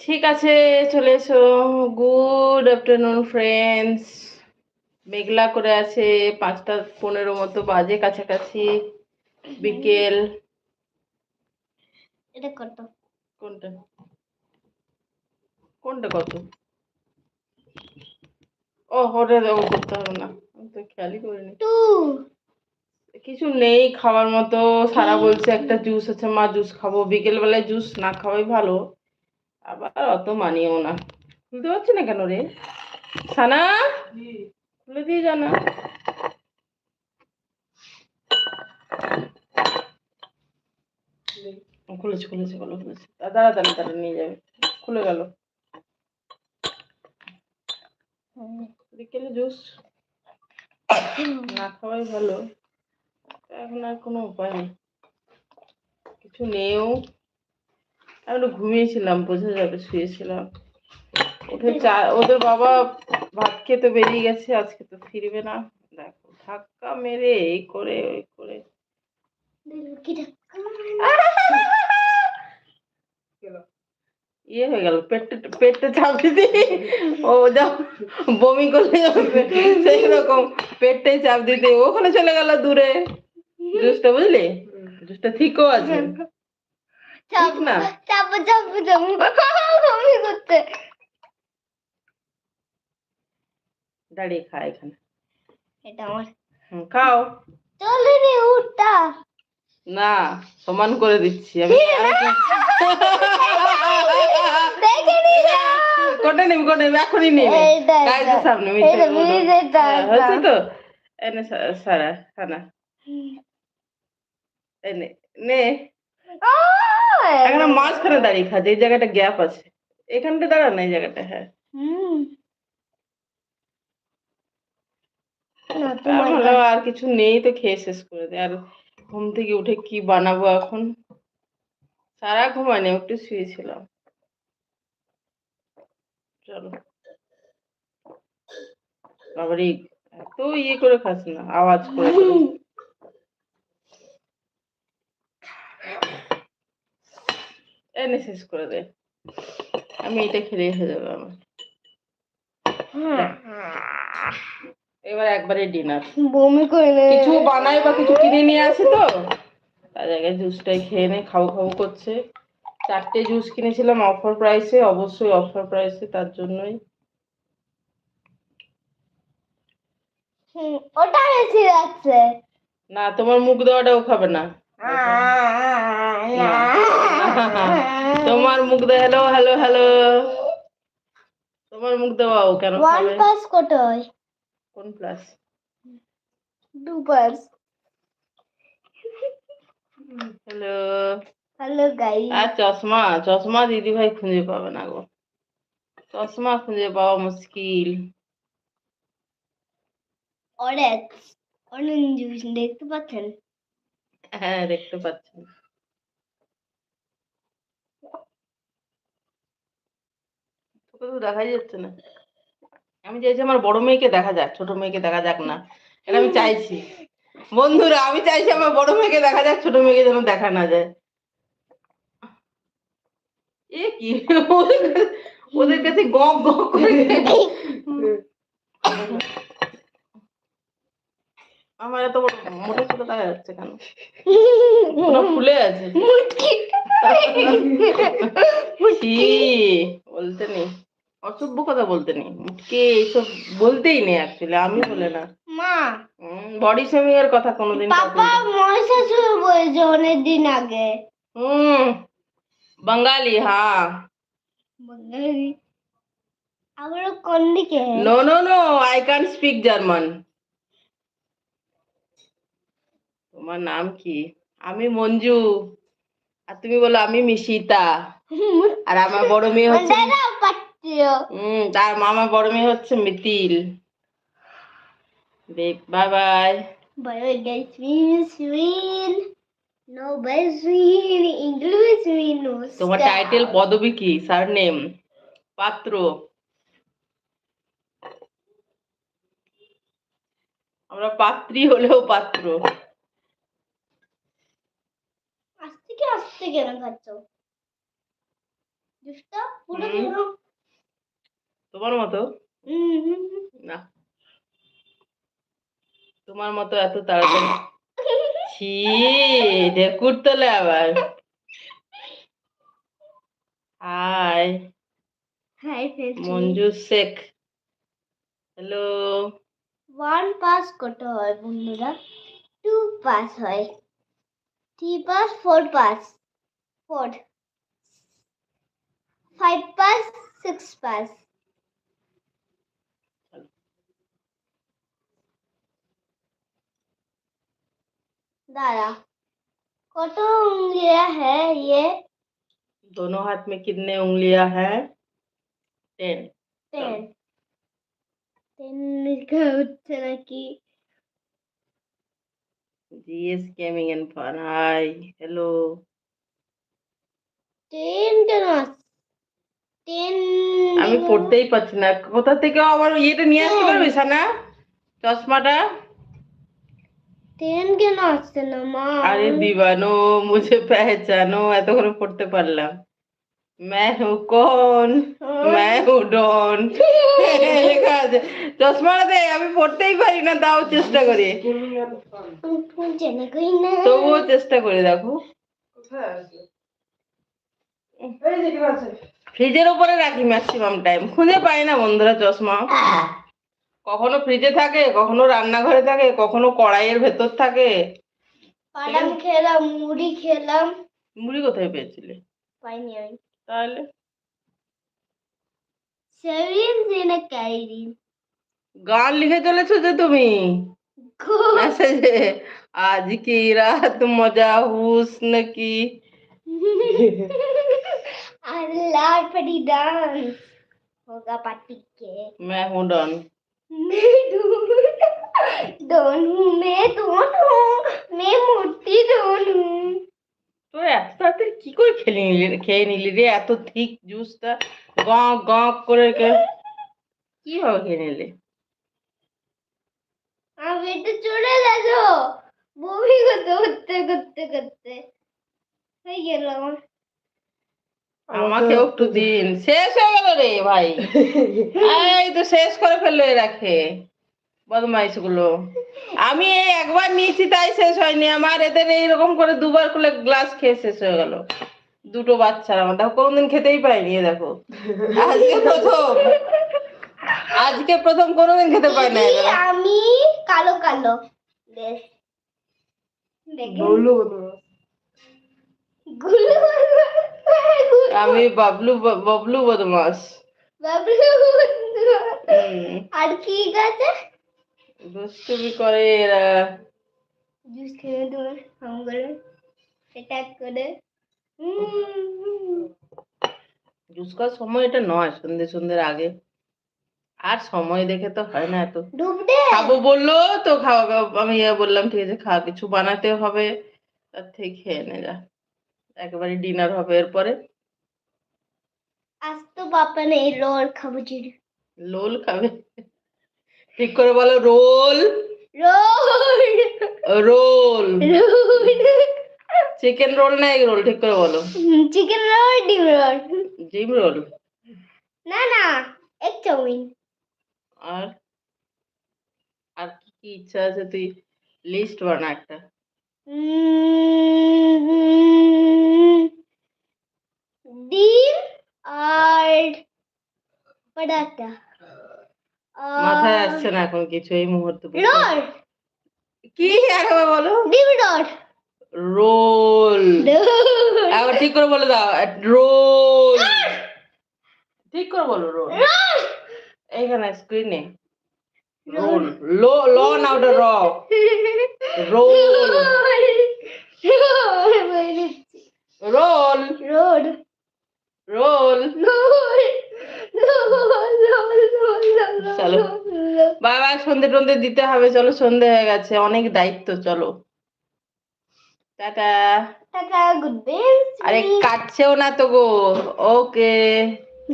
ঠিক আছে চলে এসো। গুড আফটারনুন ফ্রেন্ডস মেঘলা করে আছে পাঁচটা পনেরো মতো বাজে কাছাকাছি বিকেল। এটা কত? কোনটা? কোনটা কত? ও ওটা ও করতে হবে না। আমি তো খেয়ালই করিনি। কিছু নেই খাওয়ার মতো। সারা বলছে একটা জুস আছে মা জুস খাব। বিকেল বেলায় জুস না খাওয়াই ভালো। আবার অত মানিয়েও না। খুলতে পারছি না কেন রে? সানা? খুলে দিয়ে জানা খুলেছে খুলেছে, বলো, খুলেছে। দাঁড়া দাঁড়া দাঁড়া, নিয়ে যাবে। খুলে গেল। বিকেলে জুস। না খাওয়াই ভালো। এখন আর কোনো উপায় নেই। কিছু নেও। আমি ঘুমিয়েছিলাম, বোঝা যাবে, শুয়েছিলাম। উঠে চা, ওদের বাবা ভাত খেতে বেরিয়ে গেছে, আজকে তো ফিরবে না। দেখো, ধাক্কা মেরে এই করে, ওই করে। ইয়ে হয়ে গেল পেটে পেটে চাপ দিতে ও যা বমি করলে সেই রকম পেটে চাপ দিতে। ওখানে চলে গেল দূরে। জুসটা বুঝলি? জুসটা ঠিকও আছে। ঠিক না। চাপো চাপো চাপো। আমি করতে দাঁড়িয়ে খা এখানে। এটা আমার খাও। চলে রে উঠটা। না সমান করে দিচ্ছি। আমি কোটে নিবি কোটে নিবি? এখনই নিবি। গাইতে সামনে এইটা, হ্যাঁ, হচ্ছে তো? এনে সারা খানা। এনে নে। এখানে মাঝখানে দাঁড়িয়ে খা যে জায়গাটা গ্যাপ আছে। এখানটা দাঁড়া না এই জায়গাটা হ্যাঁ। আর কিছু নেই তো খেয়ে শেষ করে দে। আর ঘুম থেকে উঠে কি বানাবো এখন? সারা ঘুমায়নি একটু শুয়েছিলাম। চলো। আবার এত ইয়ে করে খাস না আওয়াজ করে এনে শেষ করে দে। আমি এটা খেলেই হয়ে যাবে আমার। এবার একবারে ডিনার বমি করে নে। কিছু বানাই বা কিছু কিনে নিয়ে আসে তো? তার জায়গায় জুসটাই খেয়ে নে খাব খাব করছে। চারটে জুস কিনেছিলাম অফার প্রাইসে অবশ্যই অফার প্রাইসে তার জন্যই। ওটা বেশি যাচ্ছে না তোমার মুখ দেওয়াটাও খাবে না। তোমার মুখ দে হ্যালো হ্যালো হ্যালো তোমার মুখ দেওয়াও কেন ওয়ান খাবে? পাস কত হয় কোন plus two plus hello hello guy আর চশমা চশমা দিদি ভাই খুঁজে পাবে না গো। চশমা খুঁজে পাওয়া মুশকিল। অরেঞ্জ অরেঞ্জ জুস দেখতে পাচ্ছেন? হ্যাঁ দেখতে পাচ্ছেন। তোকে তো দেখাই যাচ্ছে না। আমি চাইছি আমার বড় মেয়েকে দেখা যাক, ছোট মেয়েকে দেখা যাক না। এটা আমি চাইছি। বন্ধুরা, আমি চাইছি আমার বড় মেয়েকে দেখা যাক, ছোট মেয়েকে যেন দেখা না যায়। এ কি? ওদের কাছে- গপ গপ করে। আমার এত বড় মোটা ছোট দেখা যাচ্ছে কেন? পুরো ফুলে আছে। মুটকি। বলতে নেই। অসভ্য কথা বলতে নেই। মুটকে এইসব বলতেই নেই অ্যাকচুয়ালি আমি বলে না। মা। বডি শেমিং এর কথা কোনোদিন পাপা মহিষাসুর বলেছে অনেক দিন আগে। হুম বাঙালি হ্যাঁ বাঙালি। আবার কোন দিকে? No no no I can speak German তোমার নাম কি? আমি মঞ্জু। আর তুমি বলো আমি মিশিতা। আর আমার বড় মেয়ে হচ্ছে হুম তার মামা বড় মেয়ে হচ্ছে Mitil. Bye bye But I guess we swim. No, but swim. English we know. তোমার টাইটেল পদবী কি? স্যার নেম পাত্র। আমরা পাত্রী হলেও পাত্র। আস্তে আস্তে কেন খাচ্ছ? জুসটা পুরো পুরো তোমার মতো। না। তোমার মতো এত তাড়াতাড়ি। ছি ঢেকুর তোলে আবার। Hi. Hi Manju Sheikh. Hello. One plus কত হয় বন্ধুরা। টু পাস হয়। three plus four plus four five plus six plus दारा कत उंगलियाँ है ये दोनों हाथ में कितने उंगलियाँ है टेन टेन टेन का उत्तर की GS Gaming and fun Hi. Hello. Ten কেন টেন আমি পড়তেই পারছি না। কোথা থেকে আবার ইয়েটা নিয়ে আসতে পারবি সানা? চশমাটা? টেন কেন আসছে না মা। আরে দিবানো মুঝে পেহচানো এত করে পড়তে পারলাম। मैं हूँ कौन मैं हूँ डॉन লেখা আছে চশমাটা দে আমি পড়তেই পারি না তাও চেষ্টা করি জানি কই না তবুও চেষ্টা করে দেখো ফ্রিজের উপরে রাখি ম্যাক্সিমাম টাইম খুঁজে পাই না বন্ধুরা চশমা কখনো ফ্রিজে থাকে কখনো রান্নাঘরে থাকে কখনো কড়াইয়ের ভেতর থাকে বাদাম খেলাম মুড়ি খেলাম মুড়ি কোথায় পেয়েছিলে পাইনি আমি তাহলে সেভিংস ইন আ ক্যারি গান লিখে চলেছো যে তুমি মেসেজে আজ কি রাত মজা হুসন কি अल्लाह परी डांस होगा पार्टी के मैं हूँ डॉन मैं डॉन हूँ मैं डॉन हूँ मैं मोटी डॉन हूँ তো এত তাড়াতাড়ি কি করে খেলে নিলি রে- খেয়ে নিলি রে? এত ঠিক জুসটা গ গ করে কে- কীভাবে খেয়ে নিলি? আমি তো চলে গেল। বমি করতে করতে করতে করতে। হয়ে গেল আমার। আমাকেও একটু দিন। শেষ হয়ে গেল রে ভাই। এই তো শেষ করে ফেলল এরা খেয়ে বদমাইশগুলো আমি এই একবার নিয়েছি তাই শেষ হয়নি। আমার এদের এইরকম করে দুবার করে গ্লাস খেয়ে শেষ হয়ে গেল। দুটো বাচ্চার আমার। দেখো কোনোদিন খেতেই পাইনি দেখো। আজকে প্রথম। আজকে প্রথম কোনোদিন খেতে পায় না আমি কালো কালো। আমি বাবলু ববলু বদমাস। বাবলু আর কি আছে? দুষ্টুমি করে এরা। জুস খেয়ে তোমার আমগুলো এটা করে। জুস খাওয়ার সময় এটা নয় সন্ধে সন্ধ্যের আগে। আর সময় দেখে তো হয় না এত। ডুব খাব বলল তো খাওয়া আমি ইয়ে বললাম ঠিক আছে খা কিছু বানাতে হবে। তার থেকে খেয়ে নে যা। একেবারে ডিনার হবে এরপরে। আজ তো বাপা নেই রোল খাব চিড়ি লোল খাবে। ঠিক করে বলো roll. Roll. Roll. Chicken roll না এগ রোল ঠিক করে বলো। চিকেন রোল ডিম রোল জিম রোল না না এক চাউমিন আর আর কি কি ইচ্ছা আছে তুই লিস্ট বানা একটা? ডিম আর পটাটা। মাথায় আসছে না এখন কিছু এই মুহূর্তে রোল! কি? একবার বলো। ডিম রোল! আবার ঠিক করে বলে দাও রোল! ঠিক করে বলো রোল। এইখানে স্ক্রিনে রোল! লো ল না ওটা র। রোল! রোল! রোল চলো। বাবা সন্ধে টন্ধে দিতে হবে চলো সন্ধে হয়ে গেছে অনেক দায়িত্ব চলো। টাটা। টাটা গুড আরে কাটছেও না তো গো ওকে।